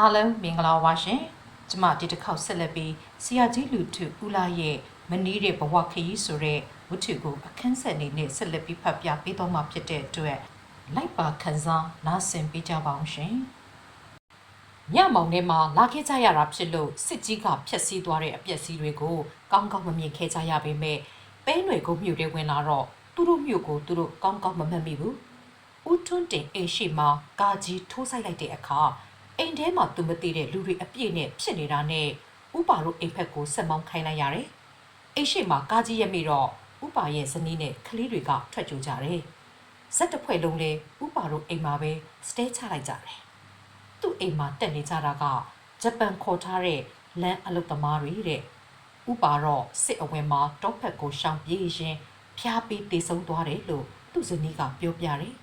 အားလုံးမင်္ဂလာပါရှင်ကျမဒီတစ်ခေါက်ဆက်လက်ပြီးဆရာကြီးလူထုဦးလာရဲ့မနီးတဲ့ဘဝခရီးဆိုတဲ့ဝတ္ထုကိုအခန်းဆက်အနေနဲ့ဆက်လက်ပြီးဖတ်ပြပေးတော့မှာဖြစ်တဲ့အတွက်လိုက်ပါခန်းစားနားဆင်ပေးကြပါအောင်ရှင်ညမောင်ထဲမှာလာခဲ့ကြရတာဖြစ်လို့စစ်ကြီးကဖျက်ဆီးသွားတဲ့အပျက်စီးတွေကိုကောင်းကောင်းမမြင်ခဲ့ကြရပေမဲ့ပဲຫນွေကိုမြူတွေဝင်လာတော့သူတို့မြို့ကိုသူတို့ကောင်းကောင်းမမှတ်မိဘူးဦးထွန်းတင်အိမ်ရှိမှာကာကြီးထိုးဆိုင်လိုက်တဲ့အခါ အိမ်ထဲမှာသူမသိတဲ့လူတွေအပြည့်နဲ့ဖြစ်နေတာနဲ့ဥပါတို့အိမ်ဖက်ကိုဆက်မောင်းခိုင်းလိုက်ရတယ်အိမ်ရှိမှာကာကြီးရက်မိတော့ဥပါရဲ့ဇနီးနဲ့ကလေးတွေကထွက်ကြကြတယ်ဇက်တစ်ဖွဲ့လုံးလဲဥပါတို့အိမ်မှာပဲစတဲချလိုက်ကြတယ်သူ့အိမ်မှာတက်နေကြတာကဂျပန်ခေါ်ထားတဲ့လမ်းအလုတ်သမားတွေတဲ့ဥပါတော့စစ်အဝင်မှာတောဖက်ကိုရှောင်ပြေးရင်ဖျားပြီးတေဆုံးသွားတယ်လို့သူ့ဇနီးကပြောပြတယ်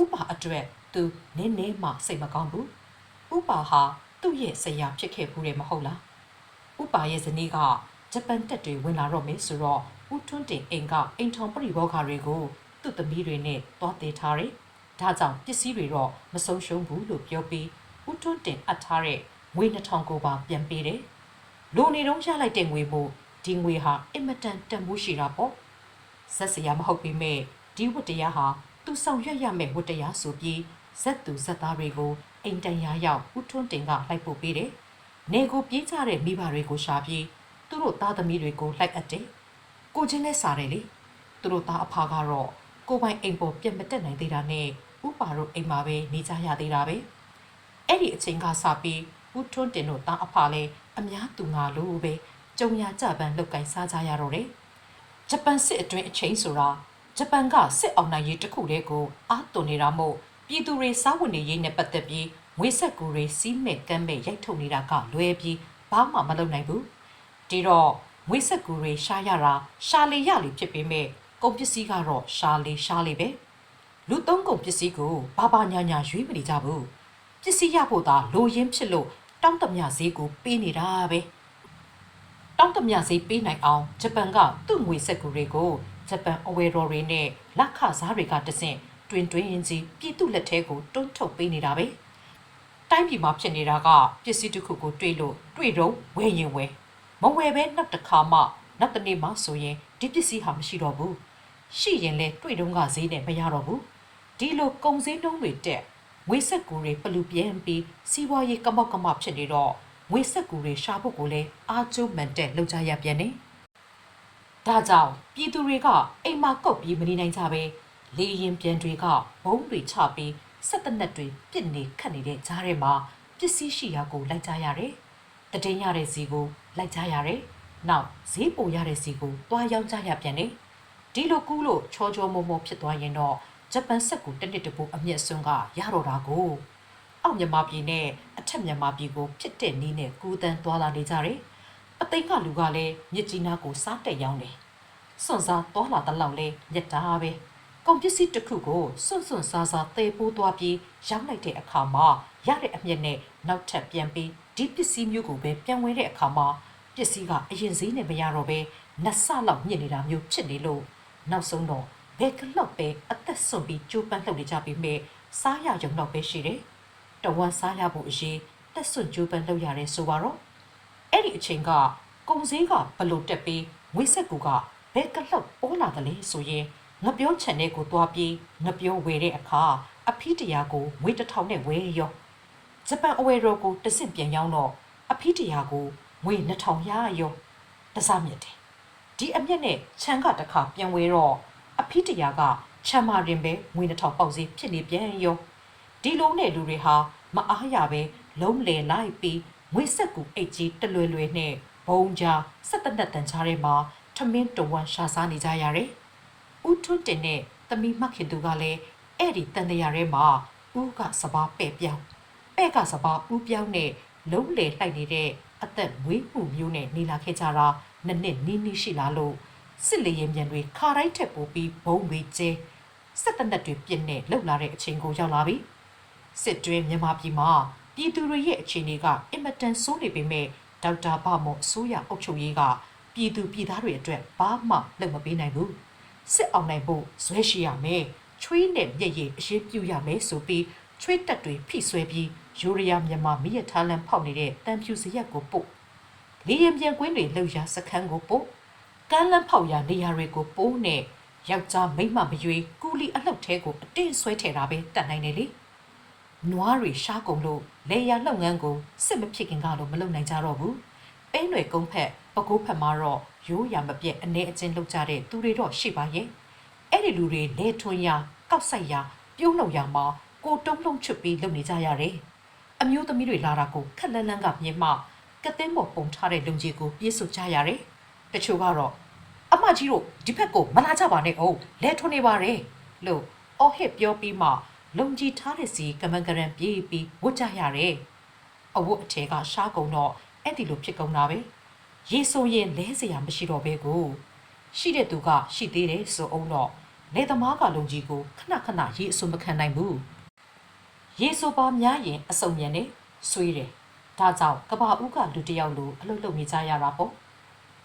ဥပါအတွက်သူနည်းနည်းမှစိတ်မကောင်းဘူး ဥပါဟာသူ့ရဲ့ဆရာဖြစ်ခဲ့ဘူးတယ်မဟုတ်လားဥပါရဲ့ဇနီးကဂျပန်တက်တွေဝင်လာတော့မယ်ဆိုတော့ဦးထွန်းတင်အိမ်ကအိမ်ထောင်ပရိဘောဂါတွေကိုသူ့သမီးတွေနဲ့တွားသေးထားတယ်ဒါကြောင့်ပစ္စည်းတွေတော့မဆုံးရှုံးဘူးလို့ပြောပြီးဦးထွန်းတင်အပ်ထားတဲ့ငွေ2000ကိုပါပြန်ပေးတယ်လိုနေတော့ရလိုက်တဲ့ငွေမို့ဒီငွေဟာအင်မတန်တန်ဖိုးရှိတာပေါ့ဇက်စရာမဟုတ်ပေမဲ့ဒီဝတ္တရားဟာသူဆောင်ရွက်ရမယ့်ဝတ္တရားဆိုပြီးဇက်သူဇက်သားတွေကို အိမ်တန်ရာရောက်ဦးထွန်းတင်ကလိုက်ပို့ပေးတယ်နေကိုပြေးကြတဲ့မိဘတွေကိုရှာပြီးသူတို့သားသမီးတွေကိုလိုက်အပ်တယ်ကိုချင်းလဲစားတယ်လေသူတို့သားအဖကတော့ကိုပိုင်အိမ်ပေါ်ပြတ်မတက်နိုင်သေးတာနဲ့ဥပါတို့အိမ်မှာပဲနေကြရသေးတာပဲအဲ့ဒီအချိန်ကစပြီးဦးထွန်းတင်တို့သားအဖလည်းအများသူငါလို့ပဲကြုံရကြပန်းလောက်ကင်စားကြရတော့တယ်ဂျပန်စစ်အတွင်းအချိန်ဆိုတာဂျပန်ကစစ်အောင်နိုင်ရေးတစ်ခုတည်းကိုအားသွန်နေတာမို့ ပြည်သူတွေစားဝတ်နေရေးနဲ့ပတ်သက်ပြီးငွေဆက်ကူတွေစီးမဲ့ကမ်းမဲ့ရိုက်ထုတ်နေတာကလွဲပြီးဘာမှမလုပ်နိုင်ဘူးဒီတော့ငွေဆက်ကူတွေရှားရတာရှာလေရလေဖြစ်ပေမဲ့ကုန်ပစ္စည်းကတော့ရှာလေရှားလေပဲလူသုံးကုန်ပစ္စည်းကိုဘာဘာညာညာရွေးမနေကြဘူးပစ္စည်းရဖို့သာလိုရင်းဖြစ်လို့တောင်းတမဈေးကိုပေးနေတာပဲတောင်းတမဈေးပေးနိုင်အောင်ဂျပန်ကသူ့ငွေဆက်ကူတွေကိုဂျပန်အဝယ်တော်တွေနဲ့လက်ခစားတွေကတဆင့် တွင်တွင်ရင်စီပြည်သူလက်ထဲကိုတွန်းထုတ်ပေးနေတာပဲတိုင်းပြည်မှာဖြစ်နေတာကပစ္စည်းတစ်ခုကိုတွေ့လို့တွေ့တော့ဝယ်ရင်ဝယ်မဝယ်ပဲနောက်တစ်ခါမှနောက်တစ်နေ့မှဆိုရင်ဒီပစ္စည်းဟာမရှိတော့ဘူးရှိရင်လဲတွေ့တော့ကဈေးနဲ့မရတော့ဘူးဒီလိုကုန်စည်နှုန်းတွေတက်ငွေဆက်ကူတွေပလူပြန်ပြီးစီးပွားရေးကမောက်ကမဖြစ်နေတော့ငွေဆက်ကူတွေရှာဖို့ကိုလည်းအားကျိုးမှန်တဲ့လောက်ကြရပြန်နေဒါကြောင့်ပြည်သူတွေကအိမ်မှာကုတ်ပြီးမနေနိုင်ကြပဲ လေရင်ပြန်တွေကဘုံတွေချပြီးစက်တနက်တွေပြစ်နေခတ်နေတဲ့ကြားထဲမှာပစ္စည်းရှိရာကိုလိုက်ကြရတယ်။တည်င်းရတဲ့စီကိုလိုက်ကြရတယ်။နောက်ဈေးပိုရတဲ့စီကိုတွားရောက်ကြရပြန်တယ်။ဒီလိုကူးလို့ချောချောမောမောဖြစ်သွားရင်တော့ဂျပန်စက်ကိုတစ်နှစ်တပူအမျက်စွန်းကရတော့တာကိုအောက်မြန်မာပြည်နဲ့အထက်မြန်မာပြည်ကိုဖြစ်တဲ့နည်းနဲ့ကူးတန်းသွားလာနေကြတယ်။အသိန်းကလူကလည်းမြစ်ကြီးနားကိုစားတက်ရောက်တယ်။စွန့်စားသွားလာတဲ့လောက်လဲမြက်တာပဲ။ ကုန်ပစ္စည်းတစ်ခုကိုစွန့်စွန့်စားစားသေပိုးသွားပြီးရောက်လိုက်တဲ့အခါမှာရတဲ့အမျက်နဲ့နောက်ထပ်ပြန်ပြီးဒီပစ္စည်းမျိုးကိုပဲပြန်ဝဲတဲ့အခါမှာပစ္စည်းကအရင်ဈေးနဲ့မရတော့ပဲနှစ်ဆလောက်ညစ်နေတာမျိုးဖြစ်နေလို့နောက်ဆုံးတော့ဘယ်ကလောက်ပဲအသက်ဆွန်ပြီးကြိုးပမ်းလှုပ်နေကြပြီးမြဲစားရရုံတော့ပဲရှိတယ်။တဝမ်းစားရဖို့အရေးတက်ဆွန်ကြိုးပမ်းလှုပ်ရတယ်ဆိုပါတော့အဲ့ဒီအချိန်ကကုံစည်းကဘလို့တက်ပြီးငွေဆက်ကူကဘယ်ကလောက်ပေါ်လာတယ်လဲဆိုရင် ငပြောချန်တဲ့ကိုသွားပြီးငပြောဝယ်တဲ့အခါအဖီးတရာကိုငွေတစ်ထောင်နဲ့ဝယ်ရောဂျပန်အဝယ်တော်ကိုတဆင့်ပြန်ရောက်တော့အဖီးတရာကိုငွေ2000ရရောတစားမြတ်တယ်ဒီအမျက်နဲ့ခြံကတစ်ခါပြန်ဝဲတော့အဖီးတရာကချမ်းမာရင်ပဲငွေ2000ပေါက်စီဖြစ်နေပြန်ရောဒီလုံးနဲ့လူတွေဟာမအားရပဲလုံးလေလိုက်ပြီးငွေဆက်ကူအိတ်ကြီးတလွယ်လွယ်နဲ့ဘုံကြားစက်တနက်တန်ချားထဲမှာထမင်းတဝမ်းရှာစားနေကြရတယ် ဦးထွန်းတင်နဲ့သမီးမခင်သူကလည်းအဲ့ဒီတန်တရာထဲမှာဦးကစပားပဲ့ပြောင်းပဲ့ကစပားဦးပြောင်းနဲ့လုံးလေလိုက်နေတဲ့အသက်မွေးမှုမျိုးနဲ့နေလာခဲ့ကြတာနှစ်နှစ်နီးနီးရှိလာလို့စစ်လေရင်ပြန်တွေခါတိုင်းထက်ပိုပြီးဘုံတွေကျဲစက်တနက်တွေပြင်းနေလှုပ်လာတဲ့အချိန်ကိုရောက်လာပြီစစ်တွင်းမြန်မာပြည်မှာပြည်သူတွေရဲ့အခြေအနေကအင်မတန်ဆိုးနေပေမဲ့ဒေါက်တာဗမော့အစိုးရအုပ်ချုပ်ရေးကပြည်သူပြည်သားတွေအတွက်ဘာမှလုပ်မပေးနိုင်ဘူး စစ်အောင်နိုင်ဖို့ဇွဲရှိရမယ်ချွေးနဲ့မျက်ရည်အရေးပြုရမယ်ဆိုပြီးချွေးတက်တွေဖိဆွဲပြီးယူရီးယားမြန်မာမိရထားလန်ဖောက်နေတဲ့တန်ဖြူစရက်ကိုပို့လေရင်ပြန်ကွင်းတွေလှုပ်ရှားစခန်းကိုပို့ကမ်းလန်းဖောက်ရာနေရာတွေကိုပို့နဲ့ယောက်ျားမိန်းမမရွေကူလီအလှုပ်သေးကိုအတင်းဆွဲထည့်တာပဲတတ်နိုင်တယ်လေနွားတွေရှားကုန်လို့လေယာလှုပ်ငန်းကိုစစ်မဖြစ်ခင်ကလို့မလုပ်နိုင်ကြတော့ဘူးပဲຫນွေကုန်းဖက် ပကိုးဖက်မှာတော့ရိုးရာမပြက်အနေအချင်းလုပ်ကြတဲ့သူတွေတော့ရှိပါရဲ့အဲ့ဒီလူတွေလေထွန်းရကောက်ဆိုင်ရပြုံးနှုတ်ရမှာကိုတုံးလုံးချွတ်ပြီးလုပ်နေကြရတယ်အမျိုးသမီးတွေလာတာကိုခက်လန်းလန်းကမြင်မှကတဲ့မော်ပုံထားတဲ့လုံကြီးကိုပြေးဆွကြရတယ်တချို့ကတော့အမကြီးတို့ဒီဘက်ကိုမလာကြပါနဲ့အောင်လဲထွန်းနေပါရဲ့လို့အော်ဟစ်ပြောပြီးမှလုံကြီးထားတဲ့စီကမန်ကရန်ပြေးပြီးဝတ်ကြရတယ်အဝတ်အထည်ကရှားကုန်တော့အဲ့ဒီလိုဖြစ်ကုန်တာပဲ ရေဆိုရင်လဲเสียမရှိတော့ဘဲကိုရှိတဲ့သူကရှိသေးတယ်ဆိုအောင်တော့လေသမားကလုံကြီးကိုခဏခဏရေအစွန်မခံနိုင်ဘူးရေဆိုပါများရင်အစုံမြန်နေဆွေးတယ်ဒါကြောင့်ကဘာဦးကလူတစ်ယောက်လိုအလုပ်လုပ်နေကြရတာပေါ့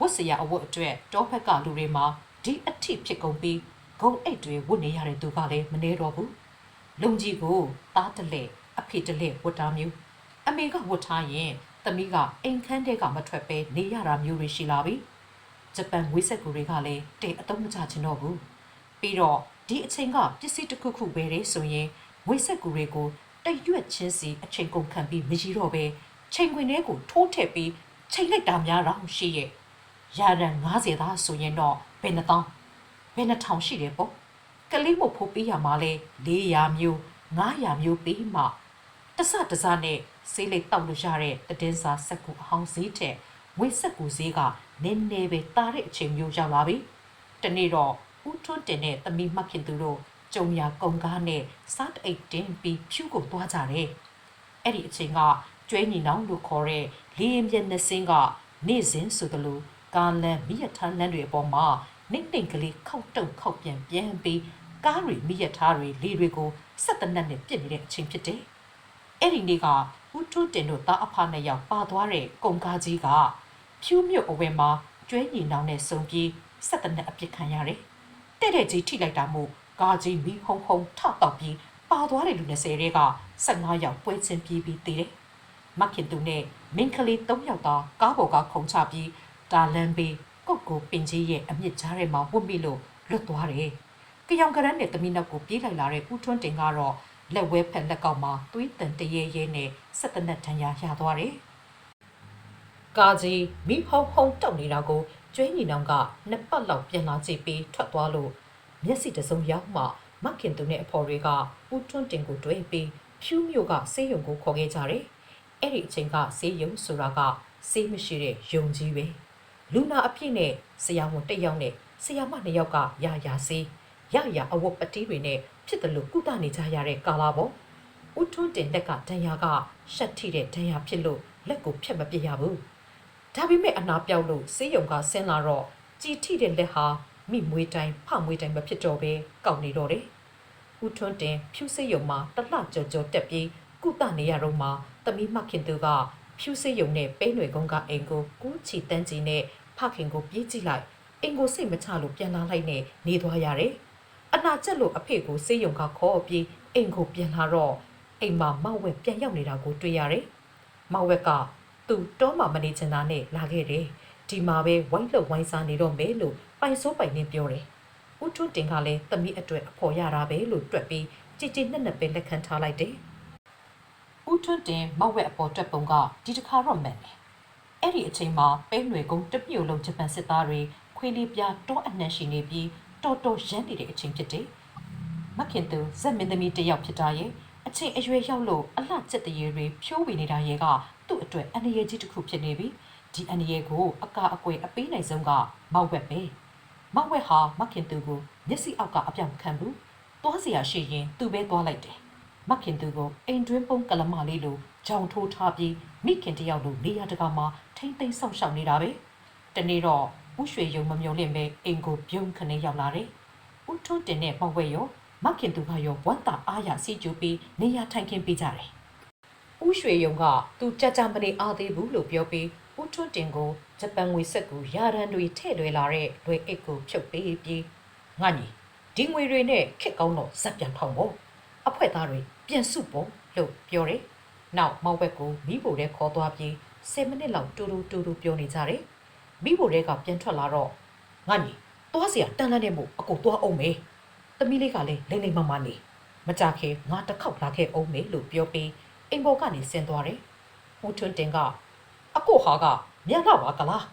ဝတ်စရာအဝတ်အတွက်တောဖက်ကလူတွေမှာဒီအထိဖြစ်ကုန်ပြီးဂုံအိတ်တွေဝတ်နေရတဲ့သူကလည်းမနေတော့ဘူးလုံကြီးကိုသားတလဲအဖေတလဲဝတ်တာမျိုးအမေကဝတ်ထားရင် သမီးကအိမ်ခန်းထဲကမထွက်ပဲနေရတာမျိုးတွေရှိလာပြီဂျပန်ငွေဆက်ကူတွေကလည်းတိတ်အတုံးမချချင်တော့ဘူးပြီးတော့ဒီအချိန်ကပစ္စည်းတစ်ခုခုပဲလေဆိုရင်ငွေဆက်ကူတွေကိုတိတ်ရွက်ချင်းစီအချိန်ကုန်ခံပြီးမကြီးတော့ပဲချိန်ခွင်ထဲကိုထိုးထည့်ပြီးချိန်လိုက်တာများတော့ရှိရဲ့ရာရန်90သားဆိုရင်တော့ဘယ်နှတောင်းဘယ်နှထောင်ရှိတယ်ပေါ့ကလေးမို့ဖိုးပေးရမှာလဲ400မျိုး900မျိုးပေးမှတစတစနဲ့ ဆေးလိပ်တောက်လို့ရတဲ့တည်င်းစာစက်ကူအဟောင်းဈေးတဲ့ငွေစက်ကူဈေးကနည်းနည်းပဲတားတဲ့အချိန်မျိုးရောက်လာပြီ။တနေ့တော့ဦးထွန်းတင်တဲ့သမီးမှခင်သူတို့ကြုံရကုံကားနဲ့စားတအိတ်တင်ပြီးဖြူကိုသွားကြတယ်။အဲ့ဒီအချိန်ကကျွဲညီနောင်လို့ခေါ်တဲ့လေရင်ပြက်နှစ်စင်းကနေ့စဉ်ဆိုသလိုကားလန်မိရထားလမ်းတွေအပေါ်မှာနှိမ့်နှိမ့်ကလေးခောက်တုံခောက်ပြန်ပြန်ပြီးကားတွေမိရထားတွေလေတွေကိုဆက်တနက်နဲ့ပြစ်နေတဲ့အချိန်ဖြစ်တယ်။ အဲ့ဒီနေ့ကဦးထွန်းတင်တို့တားအဖနှစ်ယောက်ပါသွားတဲ့ကုံကားကြီးကဖြူးမြုပ်အဝဲမှာကျွဲညီနောင်နဲ့စုံပြီးဆက်တနက်အပြစ်ခံရတယ်။တဲ့တဲ့ကြီးထိလိုက်တာမို့ကားကြီးမီဟုံဟုံထတောက်ပြီးပါသွားတဲ့လူ20တွေက15ယောက်ပွဲချင်းပြေးပြီးတည်တယ်။မခင်သူနဲ့မင်းကလေး3ယောက်သာကားပေါ်ကခုံချပြီးဒါလန်ဘေးကုတ်ကိုပင်ကြီးရဲ့အမြင့်ကြားထဲမှာဝတ်မိလို့လွတ်သွားတယ်။ကြောင်ကရန်နဲ့တမီနောက်ကိုပြေးလိုက်လာတဲ့ဦးထွန်းတင်ကတော့ လက်ဝဲဖက်လက်ကောက်မှာသွေးတန်တရဲရဲနဲ့ဆက်တနက်ထန်ရရသွားတယ်။ကာကြီးမိဟုံဟုံတောက်နေတာကိုကျွေးညီနောင်ကနှစ်ပတ်လောက်ပြန်လာကြည့်ပြီးထွက်သွားလို့မျက်စိတစုံရောက်မှမခင်သူနဲ့အဖော်တွေကဦးထွန်းတင်ကိုတွေ့ပြီးဖြူးမျိုးကဆေးရုံကိုခေါ်ခဲ့ကြတယ်။အဲ့ဒီအချိန်ကဆေးရုံဆိုတာကဆေးမရှိတဲ့ယုံကြီးပဲ။လူနာအပြည့်နဲ့ဆရာဝန်တစ်ယောက်နဲ့ဆရာမနှစ်ယောက်ကရာရာဆေးရရအဝတ်ပတိတွေနဲ့ ဖြစ်တယ်လို့ကုသနေကြရတဲ့ကာလာပေါ့။ဦးထွန်းတင်လက်ကဒဏ်ရာကရှက်ထိတဲ့ဒဏ်ရာဖြစ်လို့လက်ကိုဖြတ်မပြစ်ရဘူး။ဒါပေမဲ့အနာပြောက်လို့ဆေးရုံကဆင်းလာတော့ကြည်ထိတဲ့လက်ဟာမိမွေးတိုင်းဖမွေးတိုင်းမဖြစ်တော့ပဲကောက်နေတော့တယ်။ဦးထွန်းတင်ဖြူစိတ်ယုံမှာတလှကြော်ကြော်တက်ပြီးကုသနေရတော့မှသမီးမခင်သူကဖြူစိတ်ယုံနဲ့ပဲຫນွေကုန်းကအိမ်ကိုကူးချီတန်းကြီးနဲ့ဖခင်ကိုပြေးကြည့်လိုက်အိမ်ကိုစိတ်မချလို့ပြန်လာလိုက်နဲ့နေသွားရတယ်။ အနာကျက်လို့အဖေကိုစေးယုံကခေါ်ပြီးအိမ်ကိုပြန်လာတော့အိမ်မှာမောက်ဝက်ပြန်ရောက်နေတာကိုတွေ့ရတယ်။မောက်ဝက်ကသူ့တောမှာမနေချင်တာနဲ့လာခဲ့တယ်။ဒီမှာပဲဝိုင်းလှုပ်ဝိုင်းစားနေတော့မယ်လို့ပိုင်စိုးပိုင်နဲ့ပြောတယ်။ဦးထွန်းတင်ကလည်းသမီးအတွက်အဖော်ရတာပဲလို့တွက်ပြီးကြည်ကြည်နဲ့နဲ့ပဲလက်ခံထားလိုက်တယ်။ဦးထွန်းတင်မောက်ဝက်အပေါ်တွက်ပုံကဒီတစ်ခါတော့မှန်တယ်။အဲ့ဒီအချိန်မှာပဲຫນွေကုန်းတပြုတ်လုံးဂျပန်စစ်သားတွေခွေးလေးပြားတောအနှံ့ရှိနေပြီး တော်တော်ရမ်းနေတဲ့အချိန်ဖြစ်တယ်။မခင်သူဇက်မင်းသမီးတစ်ယောက်ဖြစ်တာရဲ့အချိန်အရွယ်ရောက်လို့အလှကျက်တရေတွေဖြိုးဝေနေတာရဲ့ကသူ့အတွက်အန္တရာယ်ကြီးတစ်ခုဖြစ်နေပြီ။ဒီအန္တရာယ်ကိုအကာအကွယ်အပေးနိုင်ဆုံးကမောက်ဝက်ပဲ။မောက်ဝက်ဟာမခင်သူကိုမျက်စိအောက်ကအပြောင်ခံဘူး။သွားเสียရှိရင်သူ့ပဲသွားလိုက်တယ်။မခင်သူကိုအိမ်တွင်းပုံးကလမလေးလိုကြောင်ထိုးထားပြီးမိခင်တယောက်လိုနေရာတကာမှာထိမ့်သိမ်းဆောင်ရှောက်နေတာပဲ။တနေ့တော့ ဦးရွှေယုံမမျောလင့်ပဲအိမ်ကိုပြုံးခနေရောက်လာတယ်။ဦးထွန်းတင်နဲ့မောက်ဝဲရောမခင်သူကရောဝမ်းသာအားရစီကျူပြီးနေရာထိုင်ခင်းပေးကြတယ်။ဦးရွှေယုံကသူကြကြမနေအားသေးဘူးလို့ပြောပြီးဦးထွန်းတင်ကိုဂျပန်ငွေဆက်ကူရာရန်တွေထည့်လွယ်လာတဲ့လွယ်အိတ်ကိုဖြုတ်ပေးပြီးငါညီဒီငွေတွေနဲ့ခက်ကောင်းတော့ဇက်ပြန်ထောင်ဖို့အဖွဲသားတွေပြန်စုဖို့လို့ပြောတယ်။နောက်မောက်ဘက်ကိုမိဖို့တဲ့ခေါ်သွားပြီး10မိနစ်လောက်တူတူတူတူပြောနေကြတယ် မိဖို့တဲ့ကပြန်ထွက်လာတော့ငါညီသွားเสียတန်းလန်းနေမို့အကိုသွားအောင်မေသမီးလေးကလည်းလိမ့်လိမ့်မမနေမကြခင်ငါတစ်ခေါက်လာခဲ့အောင်မေလို့ပြောပြီးအိမ်ပေါ်ကနေဆင်းသွားတယ်ဦးထွန်းတင်ကအကိုဟာကမြန်လာပါကလား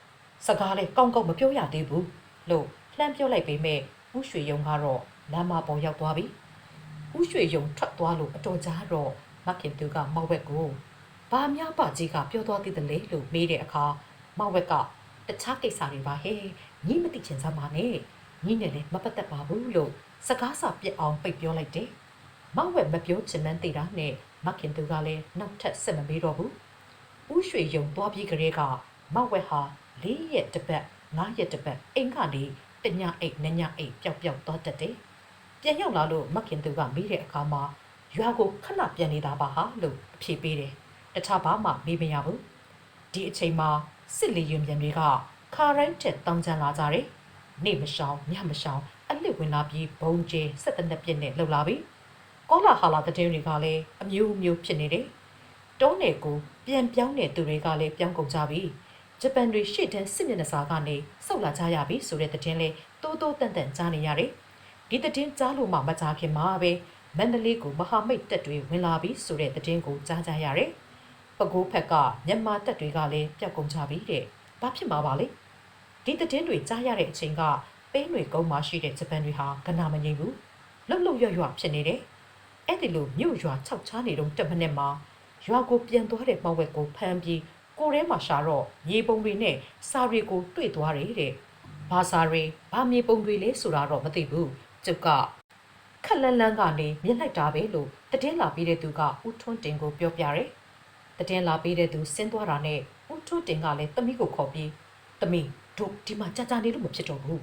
စကားလေးကောင်းကောင်းမပြောရသေးဘူးလို့လှမ်းပြောလိုက်ပေမဲ့ဦးရွှေယုံကတော့လမ်းမပေါ်ရောက်သွားပြီဦးရွှေယုံထွက်သွားလို့အတော်ကြာတော့မခင်သူကမောက်ဘက်ကိုဘာများပါကြီးကပြောသွားသေးတယ်လေလို့မေးတဲ့အခါမောက်ဘက်က တခြားကိစ္စတွေပါဟဲ့ညီမသိချင်စမ်းပါနဲ့ညီနဲ့လည်းမပတ်သက်ပါဘူးလို့စကားစာပြစ်အောင်ပိတ်ပြောလိုက်တယ်မောက်ဝက်မပြောချင်မှန်းသိတာနဲ့မခင်သူကလည်းနောက်ထပ်ဆက်မမေးတော့ဘူးဦးရွှေယုံသွားပြီးကလေးကမောက်ဝက်ဟာ၄ရက်တစ်ပတ်၅ရက်တစ်ပတ်အိမ်ကနေတညအိတ်နညအိတ်ပျောက်ပျောက်သွားတတ်တယ်ပြန်ရောက်လာလို့မခင်သူကမေးတဲ့အခါမှာရွာကိုခဏပြန်နေတာပါဟာလို့အဖြေပေးတယ်တခြားဘာမှမေးမရဘူးဒီအချိန်မှာ စစ်လီရင်ပြန်တွေကခါရိုင်းတက်တောင်းချမ်းလာကြတယ်နေမရှောင်ညမရှောင်အလစ်ဝင်လာပြီးဘုံကျဲဆက်တနက်ပြည့်နဲ့လှုပ်လာပြီကောလာဟာလာတဲ့တဲ့တွေကလည်းအမျိုးမျိုးဖြစ်နေတယ်တုံးနယ်ကိုပြန်ပြောင်းတဲ့သူတွေကလည်းပြောင်းကုန်ကြပြီဂျပန်တွေရှေ့တန်းစစ်မျက်နှာစာကနေစောက်လာကြရပြီဆိုတဲ့တဲ့လဲတိုးတိုးတန်တန်ကြားနေရတယ်ဒီတဲ့ကြားလို့မှမကြားခင်မှာပဲမန္တလေးကိုမဟာမိတ်တပ်တွေဝင်လာပြီဆိုတဲ့တဲ့ကိုကြားကြရတယ် ပကိုးဖက်ကမြန်မာတပ်တွေကလည်းပြောက်ကုန်ကြပြီတဲ့ဘာဖြစ်မှာပါလဲဒီတဲ့တွေကြားရတဲ့အချိန်ကပေးတွေကုန်းမှာရှိတဲ့ဂျပန်တွေဟာကနာမငြိမ်ဘူးလှုပ်လှုပ်ရွရွဖြစ်နေတယ်အဲ့ဒီလိုမြို့ရွာ၆ချားနေတော့တက်မနဲ့မှာရွာကိုပြန်သွားတဲ့ပေါ့ဝက်ကိုဖမ်းပြီးကိုထဲမှာရှာတော့မြေပုံတွေနဲ့စာတွေကိုတွေ့သွားတယ်တဲ့ဘာစာတွေဘာမြေပုံတွေလဲဆိုတာတော့မသိဘူးကျုပ်ကခက်လန်းလန်းကနေမြင်လိုက်တာပဲလို့တည်င်းလာပြီးတဲ့သူကဦးထွန်းတင်ကိုပြောပြတယ် တည်င်းလာပြီးတဲ့သူဆင်းသွားတာနဲ့ဦးထွန်းတင်ကလည်းတမိကိုခေါ်ပြီးတမိတို့ဒီမှာကြာကြာနေလို့မဖြစ်တော့ဘူး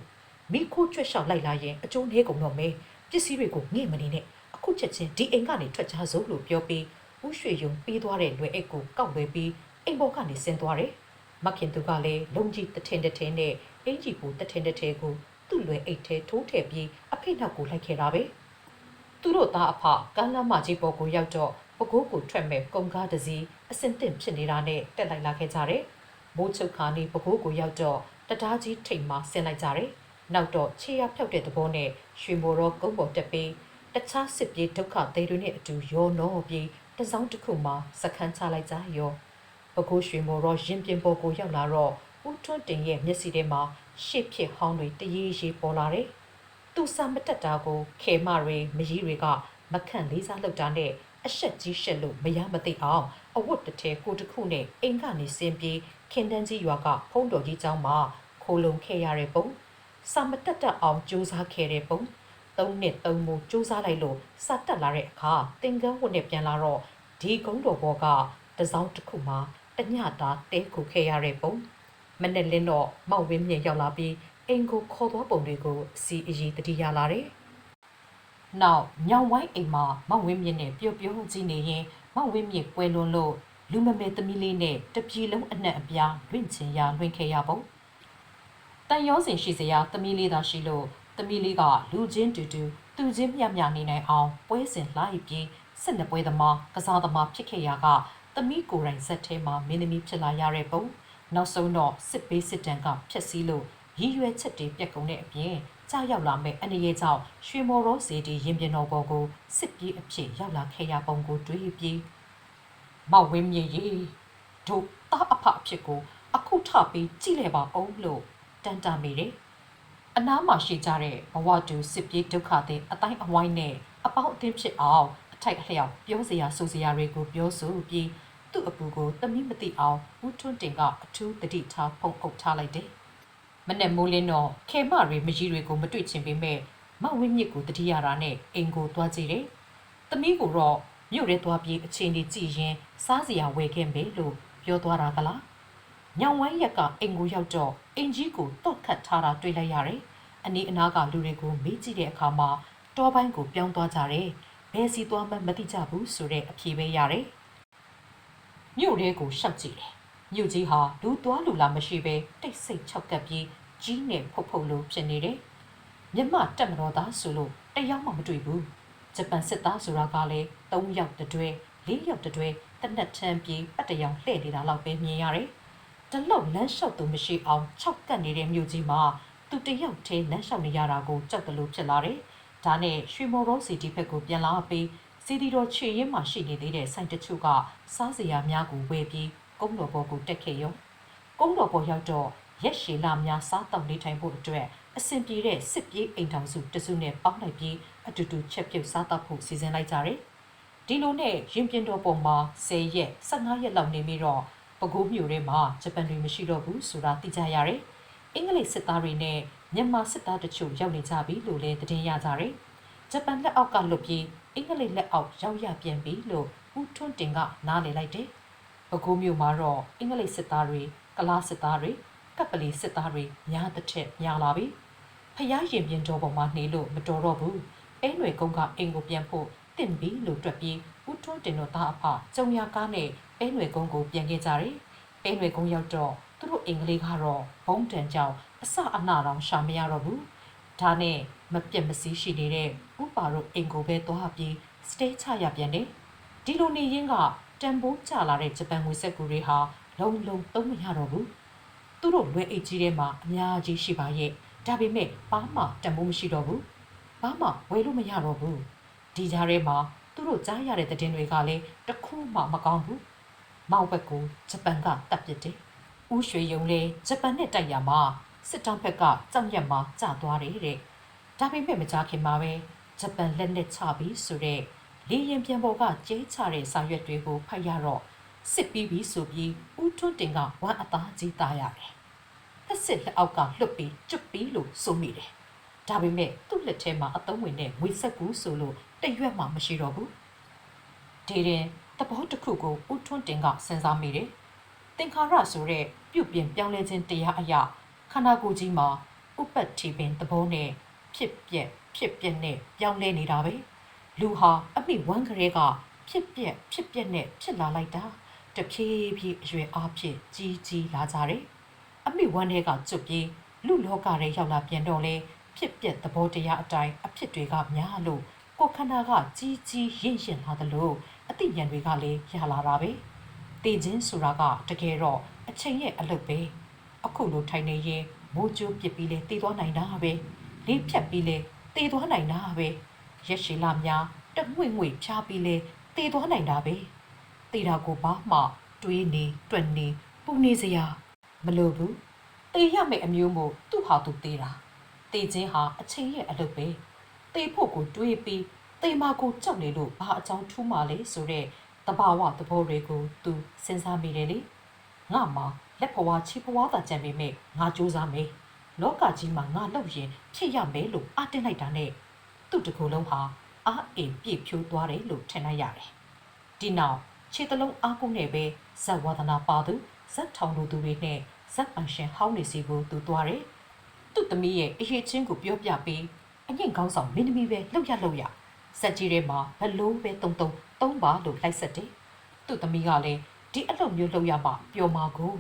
မိခိုးကျွတ်လျှောက်လိုက်လာရင်အကျိုးနေကုန်တော့မဲပစ္စည်းတွေကိုငှဲ့မနေနဲ့အခုချက်ချင်းဒီအိမ်ကနေထွက်ကြစို့လို့ပြောပြီးဦးရွှေယုံပေးသွားတဲ့လွယ်အိတ်ကိုကောက်ဝဲပြီးအိမ်ပေါ်ကနေဆင်းသွားတယ်။မခင်သူကလည်းလုံကြီးတထင်တထင်နဲ့အင်ကြီးကိုတထင်တထဲကိုသူ့လွယ်အိတ်ထဲထိုးထည့်ပြီးအဖေနောက်ကိုလိုက်ခဲ့တာပဲ။သူတို့သားအဖကမ်းလမ်းမကြီးပေါ်ကိုရောက်တော့ပကိုးကိုထွက်မဲ့ကုံကားတစ်စီး အစင်တင်ဖြစ်နေတာနဲ့တက်လိုက်လာခဲ့ကြတယ်။မိုးချုပ်ခါနေပကိုးကိုရောက်တော့တရားကြီးထိတ်မှဆင်းလိုက်ကြတယ်။နောက်တော့ခြေရဖြောက်တဲ့သဘောနဲ့ရွှေမိုးရောကုန်းပေါ်တက်ပြီးတခြားစစ်ပြေးဒုက္ခသေးတွေနဲ့အတူရောနောပြီးတစောင်းတစ်ခုမှစခန်းချလိုက်ကြရောပကိုးရွှေမော်ရောရင်ပြင်ပေါ်ကိုရောက်လာတော့ဦးထွန်းတင်ရဲ့မျက်စိထဲမှာရှေ့ဖြစ်ဟောင်းတွေတရေရေပေါ်လာတယ်။သူစာမတက်တာကိုခဲမတွေမကြီးတွေကမခန့်လေးစားလောက်တာနဲ့ အဆက်ကြီးရှက်လို့မရမသိအောင်အဝတ်တစ်ထည်ကိုတစ်ခုနဲ့အိမ်ကနေဆင်းပြေးခင်တန်းကြီးရွာကဖုံးတော်ကြီးကျောင်းမှာခိုလုံခဲ့ရတဲ့ပုံစာမတက်တတ်အောင်ကြိုးစားခဲ့တဲ့ပုံသုံးနှစ်သုံးမိုးစူးစမ်းလိုက်လို့စတက်လာတဲ့အခါတင်ကန်းဝတ်နဲ့ပြန်လာတော့ဒီကုန်းတော်ဘောကတစောင်းတစ်ခုမှာတညတာတဲခုခဲ့ရတဲ့ပုံမနဲ့လင်းတော့မောက်ဝင်းမြင်ရောက်လာပြီးအိမ်ကိုခေါ်သွားပုံတွေကိုအစီအည်တတိရလာတယ်။ နောက်ညောင်ဝိုင်းအိမ်မှာမောက်ဝင်းမြင့်နဲ့ပျော်ပျော်ကြည့်နေရင်မောက်ဝင်းမြင့်ကွယ်လွန်လို့လူမမဲသမီးလေးနဲ့တပြေလုံးအနှံ့အပြားလွင့်ချင်ရလွင့်ခဲ့ရပုံတန်ရောစင်ရှိစရာသမီးလေးသာရှိလို့သမီးလေးကလူချင်းတူတူသူချင်းမျှမျှနေနိုင်အောင်ပွဲစဉ်လိုက်ပြီးစစ်နှစ်ပွဲသမားကစားသမားဖြစ်ခဲ့ရာကသမီးကိုယ်တိုင်ဇက်ထဲမှာမင်းသမီးဖြစ်လာရတဲ့ပုံနောက်ဆုံးတော့စစ်ပေးစစ်တမ်းကဖျက်ဆီးလို့ရည်ရွယ်ချက်တွေပြက်ကုန်တဲ့အပြင် ကြာရောက်လာမဲ့အနေရဲ့ကြောင့်ရွှေမော်ရောစီတီရင်ပြင်တော်ပေါ်ကိုစစ်ပြေးအဖြစ်ရောက်လာခဲ့ရပုံကိုတွေးပြီးမောက်ဝင်းမြေကြီးတို့တာအဖအဖြစ်ကို အခုထပြီးကြည့်လဲပါအောင်လို့တန်တာမိတယ်အနားမှာရှိကြတဲ့ဘဝတူစစ်ပြေးဒုက္ခတွေအတိုင်းအဝိုင်းနဲ့အပေါင်းအသင်းဖြစ်အောင်အထိုက်အလျောက်ပြောစရာဆိုစရာတွေကိုပြောဆိုပြီးသူ့အပူကိုတမိမသိအောင်ဦးထွန်းတင်ကအထူးတတိထားဖုံအုပ်ထားလိုက်တယ်။ မနဲ့မိုးလင်းတော့ခေမတွေမကြီးတွေကိုမတွေ့ချင်ပေမဲ့မဝင်းမြစ်ကိုတတိရတာနဲ့အိမ်ကိုသွားကြည့်တယ်။သမီးကိုတော့မြို့ရဲသွားပြီးအချိန်ကြီးကြည့်ရင်စားစရာဝယ်ခဲ့မယ်လို့ပြောသွားတာကလား။ညောင်ဝမ်းရက်ကအိမ်ကိုရောက်တော့အင်ကြီးကိုတော့ခတ်ထားတာတွေ့လိုက်ရတယ်။အနီးအနားကလူတွေကိုမေးကြည့်တဲ့အခါမှာတောပိုင်းကိုပြောင်းသွားကြတယ်။ဘယ်စီသွားမှမသိကြဘူးဆိုတဲ့အဖြေပဲရတယ်။မြို့ရဲကိုရှောက်ကြည့်တယ်။ မြို့ကြီးဟာလူသွားလူလာမရှိဘဲတိတ်ဆိတ်ချောက်ကပ်ပြီးကြီးနဲ့ဖုတ်ဖုတ်လို့ဖြစ်နေတယ်။မြမတက်မတော်သားဆိုလို့တယောက်မှမတွေ့ဘူး။ဂျပန်စစ်သားဆိုတာကလည်း၃ယောက်တတွဲ၄ယောက်တတွဲတနက်ချမ်းပြေးပတ်တရောင်လှည့်နေတာလောက်ပဲမြင်ရတယ်။တလုတ်လမ်းလျှောက်သူမရှိအောင်ခြောက်ကပ်နေတဲ့မြို့ကြီးမှာသူတယောက်တည်းလမ်းလျှောက်နေရတာကိုကြောက်တယ်လို့ဖြစ်လာတယ်။ဒါနဲ့ရွှေမော်ရောစီတီဘက်ကိုပြန်လာပြီးစီတီတော်ချေရင်မှရှိနေသေးတဲ့ဆိုင်တချို့ကစားစရာများကိုဝယ်ပြီး ကုန်းတော်ဘော်ကိုတက်ခဲ့ရော။ကုန်းတော်ဘော်ရောက်တော့ရက်ရှည်လာများစားတောက်နေထိုင်ဖို့အတွက်အဆင်ပြေတဲ့စစ်ပြေးအိမ်ထောင်စုတစုနဲ့ပေါင်းလိုက်ပြီးအတူတူချက်ပြုတ်စားတောက်ဖို့စီစဉ်လိုက်ကြတယ်။ဒီလိုနဲ့ရင်ပြင်းတော်ပုံမှာ10ရက်15ရက်လောက်နေပြီးတော့ပဲခူးမြို့ထဲမှာဂျပန်တွေမရှိတော့ဘူးဆိုတာသိကြရတယ်။အင်္ဂလိပ်စစ်သားတွေနဲ့မြန်မာစစ်သားတချို့ရောက်နေကြပြီလို့လည်းသတင်းရကြတယ်။ဂျပန်လက်အောက်ကလွတ်ပြီးအင်္ဂလိပ်လက်အောက်ရောက်ရပြန်ပြီလို့ဦးထွန်းတင်ကနားလည်လိုက်တယ်။ ။ပဲခူးမြို့မှာတော့အင်္ဂလိပ်စစ်သားတွေကလားစစ်သားတွေကပ်ပလီစစ်သားတွေများတစ်ထက်များလာပြီ။ဖျားရင်ပြင်တော်ပေါ်မှာနေလို့မတော်တော့ဘူး။အဲလွယ်ကုန်းကအင်ကိုပြန်ဖို့တင့်ပြီးလို့တွက်ပြီးဦးထွန်းတင်တို့သားအဖကျုံရကားနဲ့အဲလွယ်ကုန်းကိုပြန်ခဲ့ကြတယ်။အဲလွယ်ကုန်းရောက်တော့သူတို့အင်္ဂလိပ်ကတော့ဘုံတန်ကြောင့်အစအနာတော့ရှာမရတော့ဘူး။ဒါနဲ့မပြတ်မစည်းရှိနေတဲ့ဥပါတို့အင်ကိုပဲသွားပြီးစတေးချရပြန်တယ်။ဒီလိုနေရင်းက တန်ဖိုးကျလာတဲ့ဂျပန်ငွေစက်ကူတွေဟာလုံးလုံးသုံးမရတော့ဘူး။သူတို့လွယ်အိတ်ကြီးထဲမှာအများကြီးရှိပါရဲ့။ဒါပေမဲ့ဘာမှတန်ဖိုးမရှိတော့ဘူး။ဘာမှဝယ်လို့မရတော့ဘူး။ဒီကြားထဲမှာသူတို့ကြားရတဲ့သတင်းတွေကလည်းတစ်ခုမှမကောင်းဘူး။မောက်ဘက်ကိုဂျပန်ကတပ်ပစ်တယ်။ဦးရွှေယုံလည်းဂျပန်နဲ့တိုက်ရမှာစစ်တောင်းဘက်ကကြောက်ရက်မှာကျသွားတယ်တဲ့။ဒါပေမဲ့မကြခင်မှာပဲဂျပန်လက်နဲ့ချပြီးဆိုတဲ့ လေရင်ပြန်ပေါ်ကကျဲချတဲ့စာရွက်တွေကိုဖတ်ရတော့စစ်ပြီးပြီဆိုပြီးဦးထွန်းတင်ကဝမ်းအသားကြီးသားရတယ်။လက်စစ်လက်အောက်ကလွတ်ပြီးကျွတ်ပြီးလို့ဆိုမိတယ်။ဒါပေမဲ့သူ့လက်ထဲမှာအသုံးဝင်တဲ့ငွေဆက်ကူဆိုလို့တရွက်မှမရှိတော့ဘူး။ဒီရင်သဘောတစ်ခုကိုဦးထွန်းတင်ကစဉ်းစားမိတယ်။သင်္ခါရဆိုတဲ့ပြုတ်ပြင်ပြောင်းလဲခြင်းတရားအရာခန္ဓာကိုယ်ကြီးမှာဥပတ်ထီပင်သဘောနဲ့ဖြစ်ပြက်ဖြစ်ပြက်နဲ့ပြောင်းလဲနေတာပဲ လူဟာအမိဝမ်းကလေးကဖြစ်ပြက်ဖြစ်ပြက်နဲ့ဖြစ်လာလိုက်တာတဖြည်းဖြည်းအရွယ်အားဖြင့်ကြီးကြီးလာကြတယ်အမိဝမ်းတွေကကျွတ်ပြီးလူလောကထဲရောက်လာပြန်တော့လဲဖြစ်ပြက်သဘောတရားအတိုင်းအဖြစ်တွေကများလို့ကိုယ်ခန္ဓာကကြီးကြီးရင့်ရင်လာသလိုအသိဉာဏ်တွေကလည်းရလာတာပဲတည်ခြင်းဆိုတာကတကယ်တော့အချိန်ရဲ့အလုပ်ပဲအခုလိုထိုင်နေရင်မိုးကြိုးပစ်ပြီးလေတည်သွားနိုင်တာပဲလေးဖြတ်ပြီးလေတည်သွားနိုင်တာပဲ ရက်ရှိလာများတငွေ့ငွေ့ဖြားပြီးလေတည်သွားနိုင်တာပဲတည်တာကိုဘာမှတွေးနေတွက်နေပူနေစရာမလိုဘူးတည်ရမယ့်အမျိုးမို့သူ့ဟာသူတည်တာတည်ခြင်းဟာအချိန်ရဲ့အလုပ်ပဲတည်ဖို့ကိုတွေးပြီးတည်မှာကိုကြောက်နေလို့ဘာအကြောင်းထူးမှလဲဆိုတော့တဘာဝသဘောတွေကိုသူစဉ်းစားမိတယ်လေငါမှလက်ဖွားချီဖွားတာကြံပေမဲ့ငါစူးစမ်းမယ်လောကကြီးမှာငါလောက်ရင်ဖြစ်ရမယ်လို့အတင်းလိုက်တာနဲ့ သူ့တကူလုံးဟာအာအိမ်ပြည့်ဖြိုးသွားတယ်လို့ထင်လိုက်ရတယ်ဒီနောက်ခြေတလုံးအားကိုနဲ့ပဲဇက်ဝါဒနာပါသူဇက်ထောင်လူသူတွေနဲ့ဇက်ပန်ရှင်ဟောင်းနေစီကိုသူသွားတယ်သူ့သမီးရဲ့အရေးချင်းကိုပြောပြပြီးအငိမ့်ကောင်းဆောင်မင်းသမီးပဲလှုပ်ရလှုပ်ရစက်ကြီးထဲမှာဘလို့ပဲတုံတုံသုံးပါလို့လိုက်ဆက်တယ်သူ့သမီးကလည်းဒီအလုပ်မျိုးလှုပ်ရမှပျော်မှာကို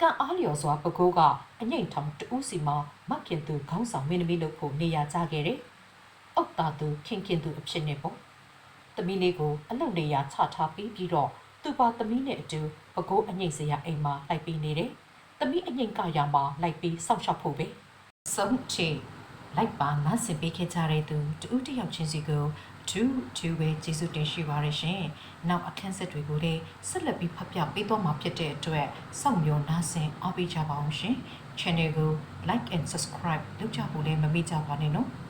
ကံအားလျော်စွာပကိုးကအငိမ့်ထောင်တူးစီမှာမခင်သူခေါင်းဆောင်မင်းသမီးလုပ်ဖို့နေရာချခဲ့တယ်။ အောက်တာသူခင်ခင်သူအဖြစ်နဲ့ပေါ့။သမီးလေးကိုအလုပ်နေရာချထားပြီးပြီးတော့သူပါသမီးနဲ့အတူပကိုးအငိမ့်စရာအိမ်မှာလိုက်ပြီးနေတယ်။သမီးအငိမ့်ကရမှာလိုက်ပြီးစောင့်ရှောက်ဖို့ပဲ။ဆုံးချေလိုက်ပါမဆင်ပေးခဲ့ကြတဲ့သူတူတယောက်ချင်းစီကိုအထူးအထူးပဲကျေးဇူးတင်ရှိပါရရှင်။နောက်အခန်းဆက်တွေကိုလည်းဆက်လက်ပြီးဖတ်ပြပေးသွားမှာဖြစ်တဲ့အတွက်စောင့်မျှော်နားဆင်အားပေးကြပါအောင်ရှင်။ Channel ကို like and subscribe လုပ်ကြဖို့လည်းမမေ့ကြပါနဲ့နော်။